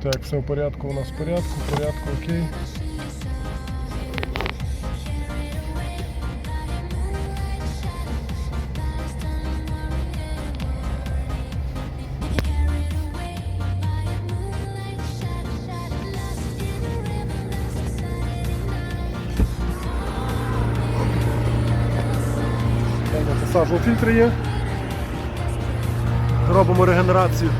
Так, все в порядку, у нас в порядку, в порядку, окей. Сажу фільтри є. Робимо регенерацію.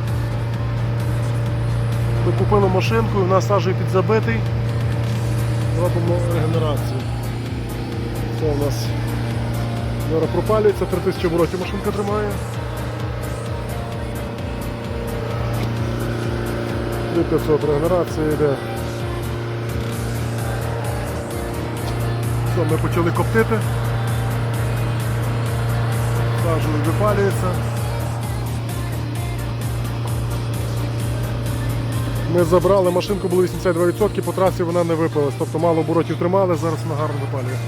Ми купили машинку, у нас сажею підзабитий. Робимо регенерацію. Це у нас зараз пропалюється, 3000 оборотів машинка тримає. 3500 регенерація йде. Все, ми почали коптити. Сажею випалюється. Ми забрали машинку, було 82%, по трасі вона не випалась. Тобто мало оборотів тримали, зараз вона гарно випалює.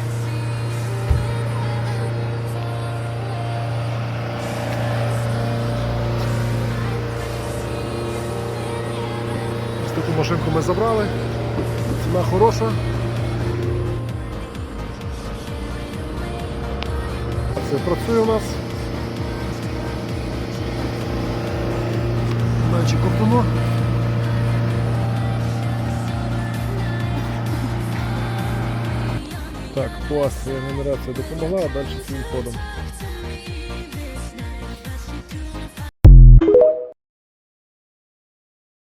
Таку машинку ми забрали. Ціна хороша. Це працює у нас. Дальше коптуно. Так, клас, нумерація допомогла, а далі цим ходом.